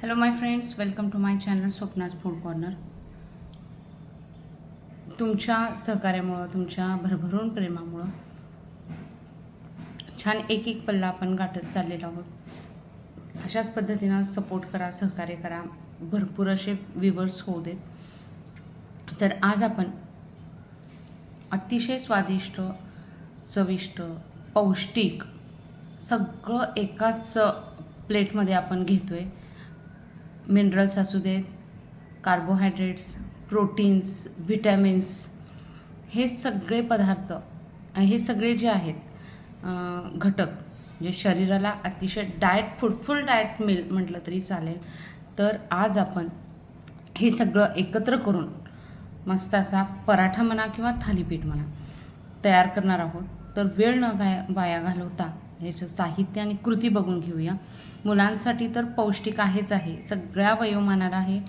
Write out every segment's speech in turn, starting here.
Hello my friends welcome to my channel Swapna's food corner तुमच्या सहकार्यामुळं तुमच्या भरभरून प्रेमामुळं छान एक एक पल्ला आपण गाठत चाललेलो आहोत. अशाच पद्धतीनं सपोर्ट करा सहकार्य करा. भरपूर असे विवर्स होऊ देत. तर आज आपण अतिशय स्वादिष्ट चविष्ट पौष्टिक सगळं एकाच प्लेटमध्ये आपण घेतो आहे मिनरल्स असू देत कार्बोहायड्रेट्स प्रोटीन्स व्हिटॅमिन्स हे सगळे पदार्थ हे सगळे जे आहेत घटक जे शरीराला अतिशय डाएट फुडफुल डाएट मिल म्हटलं तरी चालेल. तर आज आपण हे सगळं एकत्र करून मस्त असा पराठा म्हणा किंवा थालीपीठ म्हणा तयार करणार आहोत. तर वेळ न गाय वाया घालवता ह्याचं साहित्य आणि कृती बघून घेऊया. मुलांसाठी तर पौष्टिक आहेच आहे. सगळ्या वयोमानाला हे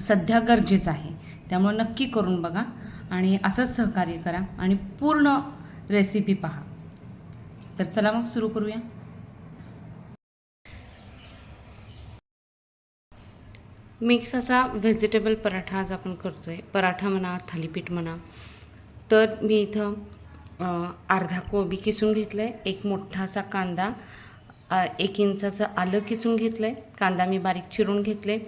सध्या गरजेचं आहे. त्यामुळे नक्की करून बघा आणि असंच सहकार्य करा आणि पूर्ण रेसिपी पहा. तर चला मग सुरू करूया. मिक्स असा व्हेजिटेबल पराठा आज आपण करतोय. पराठा म्हणा थालीपीठ म्हणा. तर मी इथं अर्धा कोबी किसून घेतलं आहे एक मोठासा कांदा एक इंचाचं आलं किसून घेतलं आहे कांदा मी बारीक चिरून घेतले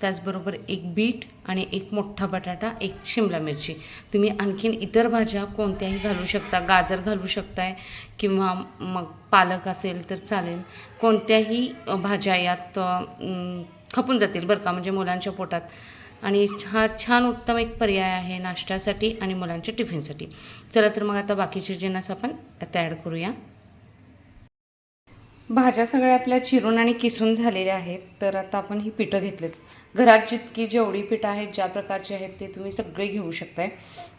त्याचबरोबर एक बीट आणि एक मोठा बटाटा एक शिमला मिरची. तुम्ही आणखीन इतर भाज्या कोणत्याही घालू शकता गाजर घालू शकताय किंवा मग पालक असेल तर चालेल. कोणत्याही भाज्या यात खपून जातील बरं का म्हणजे मुलांच्या पोटात. आणि हा छान उत्तम एक पर्याय आहे नाश्त्यासाठी आणि मुलांच्या टिफिनसाठी. चला तर मग आता बाकीचे जिन्नस आपण आता ॲड करूया. भाज्या सगळ्या आपल्या चिरून आणि किसून झालेल्या आहेत तर आता आपण ही पिठं घेतलेत. घरात जितकी जेवढी पिठं आहेत ज्या प्रकारची आहेत ते तुम्ही सगळे घेऊ शकताय.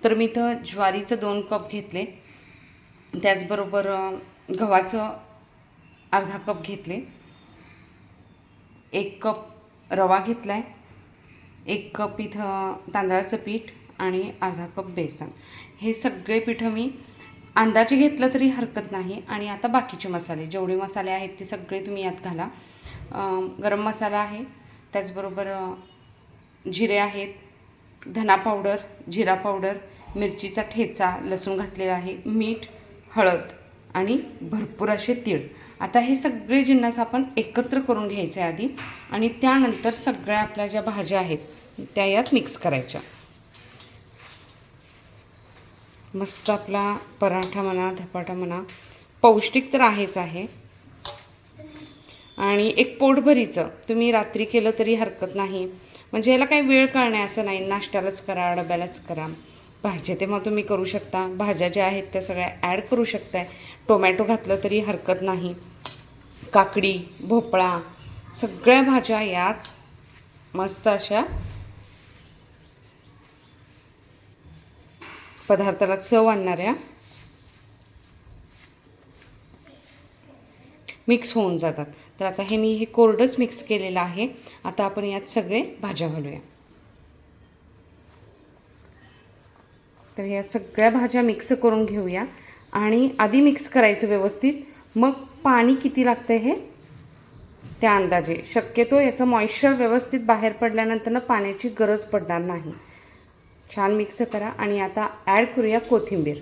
तर मी इथं ज्वारीचं दोन कप घेतले. त्याचबरोबर गव्हाचं अर्धा कप घेतले. एक कप रवा घेतला आहे एक कप इथं तांदळाचं पीठ आणि अर्धा कप बेसन. हे सगळे पिठं मी अंदाजे घेतलं तरी हरकत नाही. आणि आता बाकीचे मसाले जेवढे मसाले आहेत ते सगळे तुम्ही यात घाला. गरम मसाला आहे त्याचबरोबर जिरे आहेत धना पावडर जिरा पावडर मिरचीचा ठेचा लसूण घातलेला आहे मीठ हळद. आणि भरपूर असे तीळ. आता हे सगळे जिन्नस आपण एकत्र करून घ्यायचे आधी आणि त्यानंतर सगळ्या आपल्या ज्या भाज्या आहेत त्या यात मिक्स करायच्या. मस्त आपला पराठा म्हणा धपाटा म्हणा पौष्टिक तर आहेच आहे. आणि एक पोटभरीचं तुम्ही रात्री केलं तरी हरकत नाही. म्हणजे याला काही वेळ काढणे असं नाही नाश्त्यालाच करा डब्यालाच करा. भाज्या तेव्हा तुम्ही करू शकता. भाज्या ज्या आहेत त्या सगळ्या ॲड करू शकताय. टोमॅटो घातलं तरी हरकत नाही. काकडी भोपळा सगळ्या भाज्या यात मस्त अशा पदार्थाला चव आणणाऱ्या मिक्स होऊन जातात. तर आता हे मी हे कोरडंच मिक्स केलेलं आहे. आता आपण यात सगळे भाज्या घालूया. तर या सगळ्या भाज्या मिक्स करून घेऊया. आणि आधी मिक्स करायचं व्यवस्थित. मग पाणी किती लागतं हे? त्या अंदाजे. शक्यतो याचं मॉइश्चर व्यवस्थित बाहेर पडल्यानंतर पाण्याची गरज पडणार नाही. छान मिक्स करा आणि आता ॲड करूया कोथिंबीर.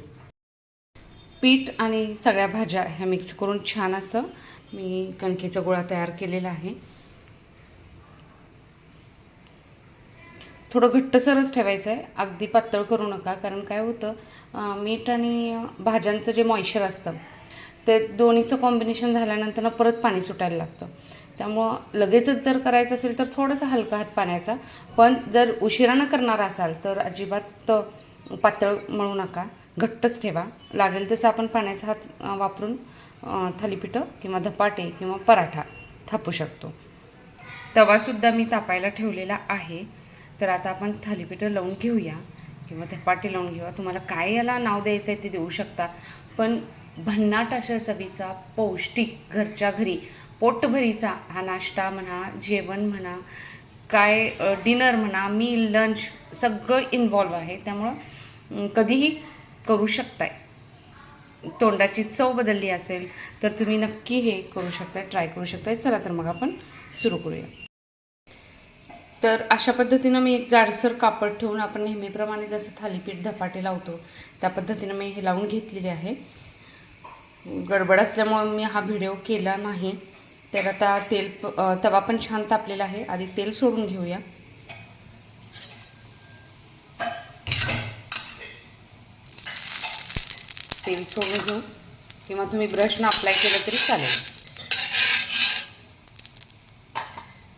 पीठ आणि सगळ्या भाज्या ह्या मिक्स करून छान असं मी कणकेचा गोळा तयार केलेला आहे. थोडं घट्टसरच ठेवायचं आहे अगदी पातळ करू नका. कारण काय होतं मीठ आणि भाज्यांचं जे मॉइश्चर असतं ते दोन्हीचं कॉम्बिनेशन झाल्यानंतर ना परत पाणी सुटायला लागतं. त्यामुळं लगेचच जर करायचं असेल तर थोडंसं हलका हात पाण्याचा. पण जर उशिरानं करणार असाल तर अजिबात पातळ मळू नका. घट्टच ठेवा. लागेल तसं आपण पाण्याचा हात वापरून थालीपीठं किंवा धपाटे किंवा पराठा थापू शकतो. तवासुद्धा मी तापायला ठेवलेला आहे. तर आता आपण थालीपीठं लावून घेऊया. किंवा धपाटे लावून घेऊया. तुम्हाला काय याला नाव द्यायचं आहे ते देऊ शकता. पण भन्नाट अशा चवीचा पौष्टिक घरच्या घरी पोटभरीचा हा नाश्ता म्हणा जेवण म्हणा काय डिनर म्हणा मील लंच सगळं इन्वॉल्व आहे. त्यामुळं कधीही करू शकताय. तोंडाची चव बदलली असेल तर तुम्ही नक्की हे करू शकता ट्राय करू शकताय. चला तर मग आपण सुरू करूया. तर अशा पद्धतीनं मी एक जाडसर कापड ठेवून आपण नेहमीप्रमाणे जसं थालीपीठ धपाटे लावतो त्या पद्धतीनं मी हे लावून घेतलेले आहे. गडबड असल्यामुळे मी हा व्हिडिओ केला नाही. तर आता तेल तवा पण छान तापलेला आहे. आधी तेल सोडून घेऊया. तेल सोडून घेऊ. किंवा तुम्ही ब्रशनं अप्लाय केलं तरी चालेल.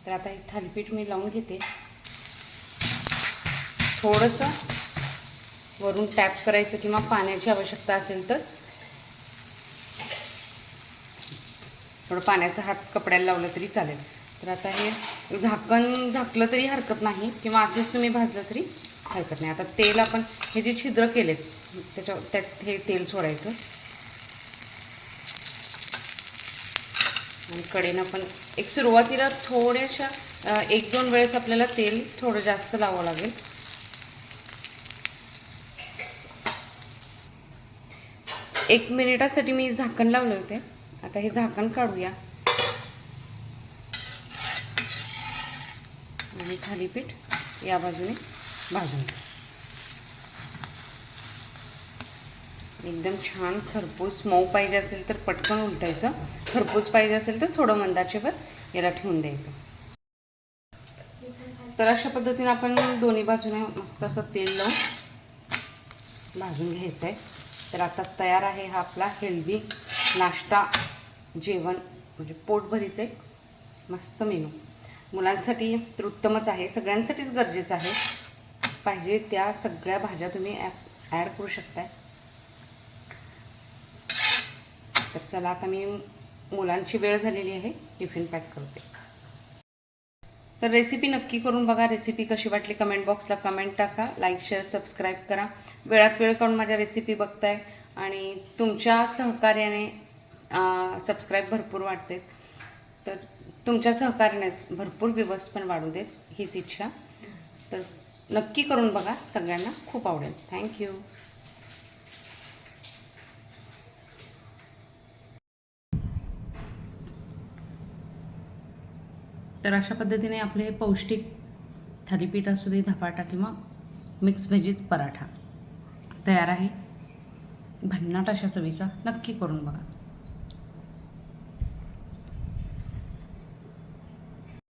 तर आता एक थालीपीठ मी लावून घेते. थोडंसं वरून टॅप करायचं किंवा पाण्याची आवश्यकता असेल तर. थोडं पाण्याचा हात कपड्याला लावलं तरी चालेल. तर आता हे झाकण झाकलं तरी हरकत नाही किंवा असेच तुम्ही भाजलं तरी हरकत नाही. आता तेल आपण हे जे छिद्र केलेत त्याच्या त्यात हे तेल सोडायचं. आणि कडेनं पण एक सुरुवातीला थोड्याशा एक दोन वेळेस आपल्याला तेल थोडं जास्त लावावं लागेल. एक मिनिटासाठी मी झाकण लावले होते. आता हे झाकण काढूया. आणि थालीपीठ या बाजूने भाजून एकदम छान खरपूस मऊ पाहिजे असेल तर पटकन उलटायचं. खरपूस पाहिजे असेल तर थोडं मंदाचेवर याला ठेवून द्यायचं. तर अशा पद्धतीने आपण दोन्ही बाजूने मस्त असं तेल लावून भाजून घ्यायचं आहे तर आता तयार आहे हा आपला हेल्दी नाश्ता जेवण म्हणजे पोटभरीचं एक मस्त मेनू मुलांसाठी तर उत्तमच आहे सगळ्यांसाठीच गरजेचं आहे. पाहिजे त्या सगळ्या भाज्या तुम्ही ॲड करू शकताय. तर चला आता मी मुलांची वेळ झालेली आहे. टिफिन पॅक करते. तर रेसिपी नक्की करून बघा. रेसिपी कशी वाटली कमेंट बॉक्सला कमेंट टाका. लाईक शेअर सबस्क्राईब करा. वेळात वेळ काढून माझ्या रेसिपी बघताय. आणि तुमच्या सहकार्याने सबस्क्राईब भरपूर वाटते तर तुमच्या सहकार्यानेच भरपूर दिवस पण वाढू देत. हीच इच्छा. तर नक्की करून बघा. सगळ्यांना खूप आवडेल. थँक्यू तर अशा पद्धतीने आपले पौष्टिक थालीपीठ असू दे धपाटा किंवा मिक्स व्हेजीज पराठा तयार आहे. भन्नाट अशा चवीचा नक्की करून बघा.